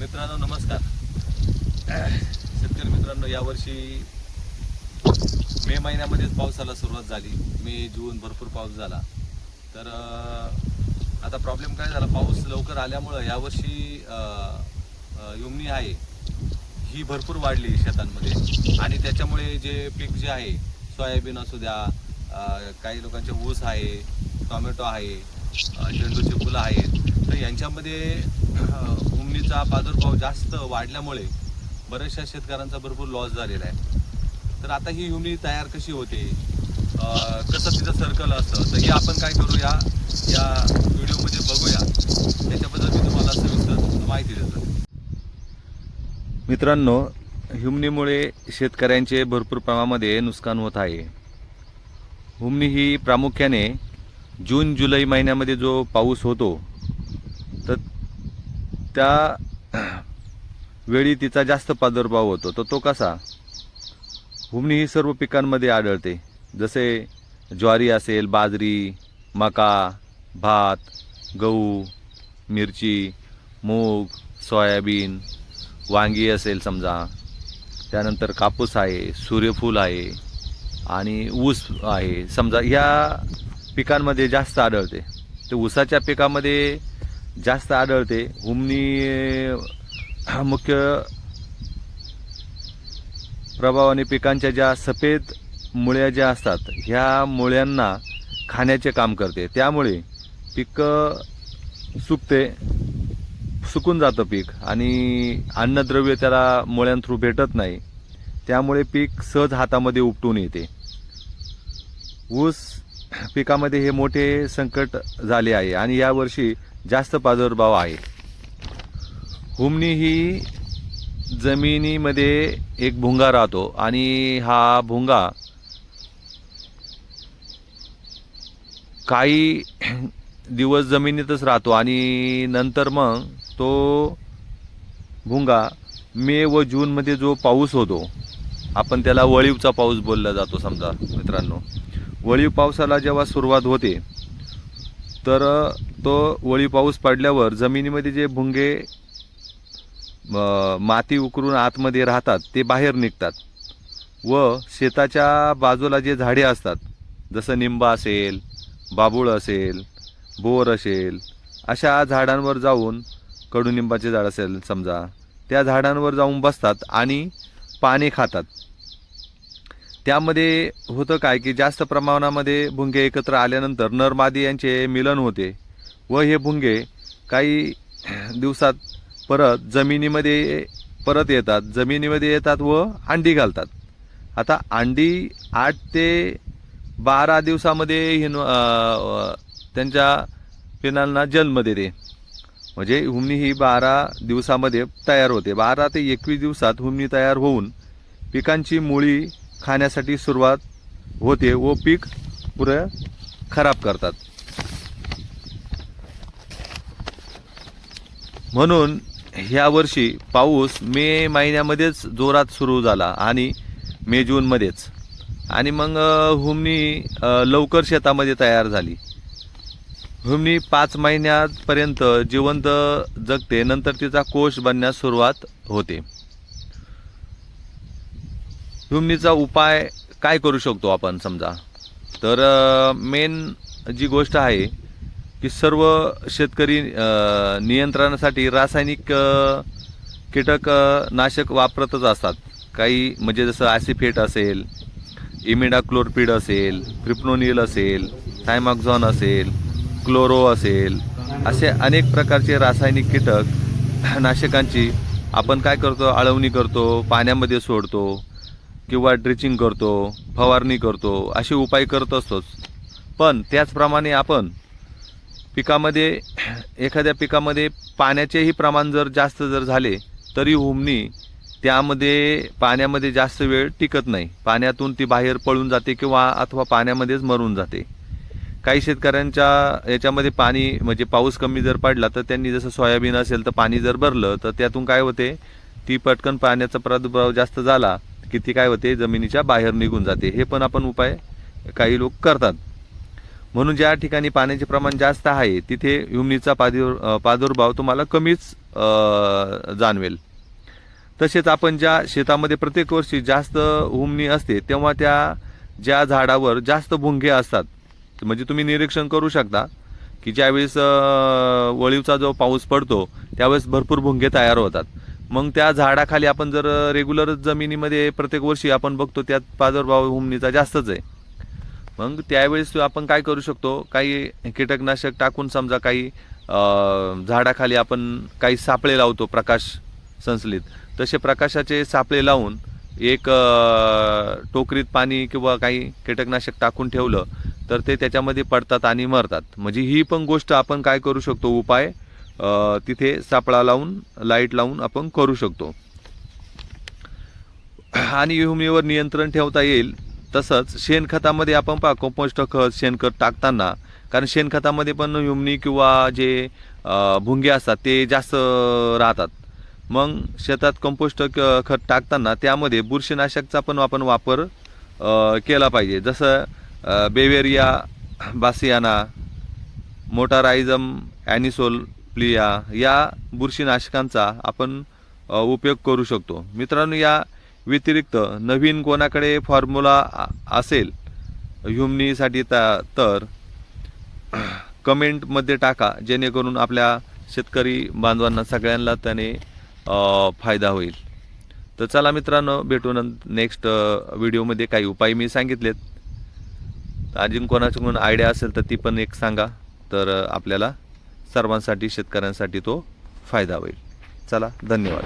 मित्रांनो नमस्कार. शेतकरी मित्रांनो यावर्षी मे महिन्यामध्येच पावसाला सुरुवात झाली. मे जून भरपूर पाऊस झाला. तर आता प्रॉब्लेम काय झाला? पाऊस लवकर आल्यामुळं यावर्षी युमनी आहे ही भरपूर वाढली शेतांमध्ये. आणि त्याच्यामुळे जे पीक जे आहे सोयाबीन असू द्या काही लोकांचे ऊस आहे टोमॅटो आहे झेंडूची फुलं आहेत तर यांच्यामध्ये अं, प्रादुर्भाव जास्त वाढल्यामुळे बऱ्याचशा शेतकऱ्यांचा भरपूर लॉस झालेला आहे. तर आता ही युमनी तयार कशी होते? कसं तिचं सर्कल असतं? तर हे आपण काय करूया? या व्हिडिओमध्ये बघूया. त्याच्याबद्दल मी तुम्हाला सविस्तर माहिती देतो. मित्रांनो ह्युमनीमुळे शेतकऱ्यांचे भरपूर प्रमाणामध्ये नुकसान होत आहे. हुमनी ही प्रामुख्याने जून जुलै महिन्यामध्ये जो पाऊस होतो त्या वेळी तिचा जास्त प्रादुर्भाव होतो. तर तो कसा? हुमणी ही सर्व पिकांमध्ये आढळते. जसे ज्वारी असेल बाजरी मका भात गहू मिरची मूग सोयाबीन वांगी असेल समजा. त्यानंतर कापूस आहे सूर्यफूल आहे आणि ऊस आहे. समजा ह्या पिकांमध्ये जास्त आढळते. तर ऊसाच्या पिकामध्ये जास्त आढळते. हुमनी हा मुख्य प्रभावाने पिकांच्या ज्या सफेद मुळ्या ज्या असतात ह्या मुळ्यांना खाण्याचे काम करते. त्यामुळे पीक सुकते सुकून जातं पीक आणि अन्नद्रव्य त्याला मुळ्यां थ्रू भेटत नाही. त्यामुळे पीक सहज हातामध्ये उपटून येते. ऊस पिकामध्ये हे मोठे संकट झाले आहे आणि यावर्षी जास्त प्रादुर्भाव आहे. हुमणी ही जमिनीमध्ये एक भुंगा राहतो आणि हा भुंगा काही दिवस जमिनीतच राहतो आणि नंतर मग तो भुंगा मे व जूनमध्ये जो पाऊस होतो आपण त्याला वळीवचा पाऊस बोलला जातो समजा मित्रांनो. वळीव पावसाला जेव्हा सुरुवात होते तर तो वळी पाऊस पडल्यावर जमिनीमध्ये जे भुंगे माती उकरून आतमध्ये राहतात ते बाहेर निघतात व शेताच्या बाजूला जे झाडे असतात जसं निंबा असेल बाबूळ असेल बोर असेल अशा झाडांवर जाऊन कडुनिंबाचे झाड असेल समजा त्या झाडांवर जाऊन बसतात आणि पाने खातात. त्यामध्ये होतं काय की जास्त प्रमाणामध्ये भुंगे एकत्र आल्यानंतर नरमादी यांचे मिलन होते व हे भुंगे काही दिवसात परत जमिनीमध्ये परत येतात. जमिनीमध्ये येतात व अंडी घालतात. आता अंडी आठ ते बारा दिवसामध्ये हिन त्यांच्या पिनांना जन्म देते. म्हणजे हुमणी ही बारा दिवसामध्ये तयार होते. बारा ते एकवीस दिवसात हुमणी तयार होऊन पिकांची मुळी खाण्यासाठी सुरुवात होते व पीक पुरं खराब करतात. म्हणून ह्या वर्षी पाऊस मे महिन्यामध्येच जोरात सुरू झाला आणि मे जूनमध्येच. आणि मग अ, हुमणी लवकर शेतामध्ये तयार झाली. हुमणी पाच महिन्यापर्यंत जिवंत जगते नंतर तिचा कोश बनण्यास सुरुवात होते. हुमणीचा उपाय काय करू शकतो आपण समजा? तर मेन जी गोष्ट आहे की सर्व शेतकरी नियंत्रणासाठी रासायनिक कीटकनाशक कीटक नाशक वापरतच असतात. काही म्हणजे जसं ॲसिफेट असेल इमिडाक्लोरपीड असेल क्रिप्नोनिल असेल थायमॅक्झॉन असेल क्लोरो असेल असे अनेक प्रकारचे रासायनिक कीटक नाशकांची आपण काय करतो? आळवणी करतो पाण्यामध्ये सोडतो. किंवा ड्रिचिंग करतो फवारणी करतो असे उपाय करत असतोच. पण त्याचप्रमाणे आपण पिकामध्ये एखाद्या पिकामध्ये पाण्याचेही प्रमाण जर जास्त जर झाले तरी हुमणी त्यामध्ये पाण्यामध्ये जास्त वेळ टिकत नाही. पाण्यातून ती बाहेर पळून जाते किंवा अथवा पाण्यामध्येच मरून जाते. काही शेतकऱ्यांच्या याच्यामध्ये पाणी म्हणजे पाऊस कमी जर पडला तर त्यांनी जसं सोयाबीन असेल तर पाणी जर भरलं तर त्यातून काय होते? ती पटकन पाण्याचा प्रादुर्भाव जास्त झाला की ती काय होते जमिनीच्या बाहेर निघून जाते. हे पण आपण उपाय काही लोक करतात. म्हणून ज्या ठिकाणी पाण्याचे प्रमाण जास्त आहे तिथे युमनीचा प्रादुर प्रादुर्भाव तुम्हाला कमीच जाणवेल. तसेच आपण ज्या शेतामध्ये प्रत्येक वर्षी जास्त हुमणी असते तेव्हा त्या ज्या झाडावर जास्त भुंगे असतात म्हणजे तुम्ही निरीक्षण करू शकता की ज्यावेळेस वळीवचा जो पाऊस पडतो त्यावेळेस भरपूर भुंगे तयार होतात. मग त्या झाडाखाली आपण जर रेग्युलर जमिनीमध्ये प्रत्येक वर्षी आपण बघतो त्यात प्रादुर्भाव हुमणीचा जास्तच आहे. मग त्यावेळेस आपण काय करू शकतो? काही कीटकनाशक टाकून समजा काही झाडाखाली आपण काही सापळे लावतो प्रकाश संसलित. तसे प्रकाशाचे सापळे लावून एक टोकरीत पाणी किंवा काही कीटकनाशक टाकून ठेवलं तर ते त्याच्यामध्ये पडतात आणि मरतात. म्हणजे ही पण गोष्ट आपण काय करू शकतो? उपाय तिथे सापळा लावून लाइट लावून आपण करू शकतो. आणि ह्युमिनीवर नियंत्रण ठेवता येईल. तसंच शेणखतामध्ये आपण पहा कंपोस्ट खत शेणखत टाकताना कारण शेणखतामध्ये पण ह्युमनी किंवा जे भुंगे असतात ते जास्त राहतात. मग शेतात कंपोस्ट खत टाकताना त्यामध्ये बुरशीनाशकचा पण आपण वापर केला पाहिजे. जसं बेवेरिया बासियाना मोटारायझम ॲनिसोल प्लिया या बुरशीनाशकांचा आपण उपयोग करू शकतो. मित्रांनो या व्यतिरिक्त नवीन कोणाकडे फॉर्म्युला असेल ह्युमनीसाठी ता तर कमेंटमध्ये टाका जेणेकरून आपल्या शेतकरी बांधवांना सगळ्यांना त्याने फायदा होईल. तर चला मित्रांनो भेटू नेक्स्ट व्हिडिओमध्ये काही उपाय मी सांगितलेत. अजून कोणाच्याकडून आयडिया असेल तर ती पण एक सांगा. तर आपल्याला सर्वांसाठी शेतकऱ्यांसाठी तो फायदा होईल. चला धन्यवाद.